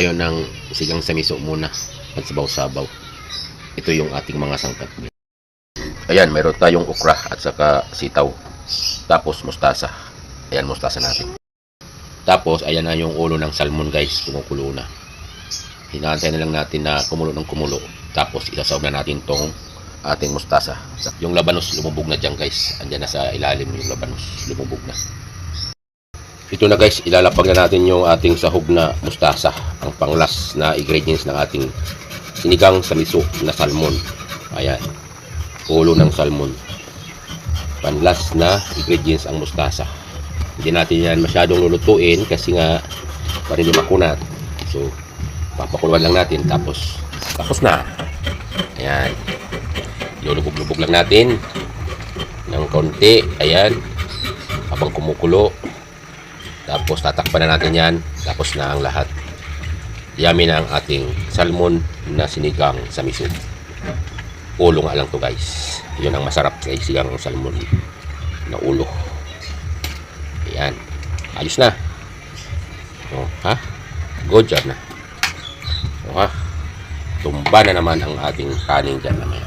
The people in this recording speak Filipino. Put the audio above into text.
tayo ng sigang sa miso muna at sabaw-sabaw. Ito yung ating mga sangkap. Ayan, mayroon tayong okra at saka sitaw. Tapos mustasa. Ayan, mustasa natin. Tapos, ayan na yung ulo ng salmon guys, kumukulo na. Hinaantay na lang natin na kumulo ng kumulo. Tapos, isasawag na natin tong ating mustasa. Yung labanos lumubog na dyan guys. Andyan na sa ilalim yung labanos. Lumubog na. Ito na guys, ilalapag na natin yung ating sahog na mustasa. Ang panglas na ingredients ng ating sinigang sa miso na salmon. Ayan. Ulo ng salmon. Panlas na ingredients ang mustasa. Hindi natin yan masyadong lulutuin kasi nga para hindi makunat. So, papakuluan lang natin tapos tapos na. Ayan. Lulubog-lubog lang natin ng konti. Ayan. Habang kumukulo. Tapos tatakpan na natin yan. Tapos na ang lahat. Yummy na ang ating salmon na sinigang sa miso. Ulo nga lang to guys. Yun ang masarap sa sigang salmon na ulo. Ayan. Ayos na. Oh, ha? Good job na. Oh, ha? Tumba na naman ang ating kanin dyan naman.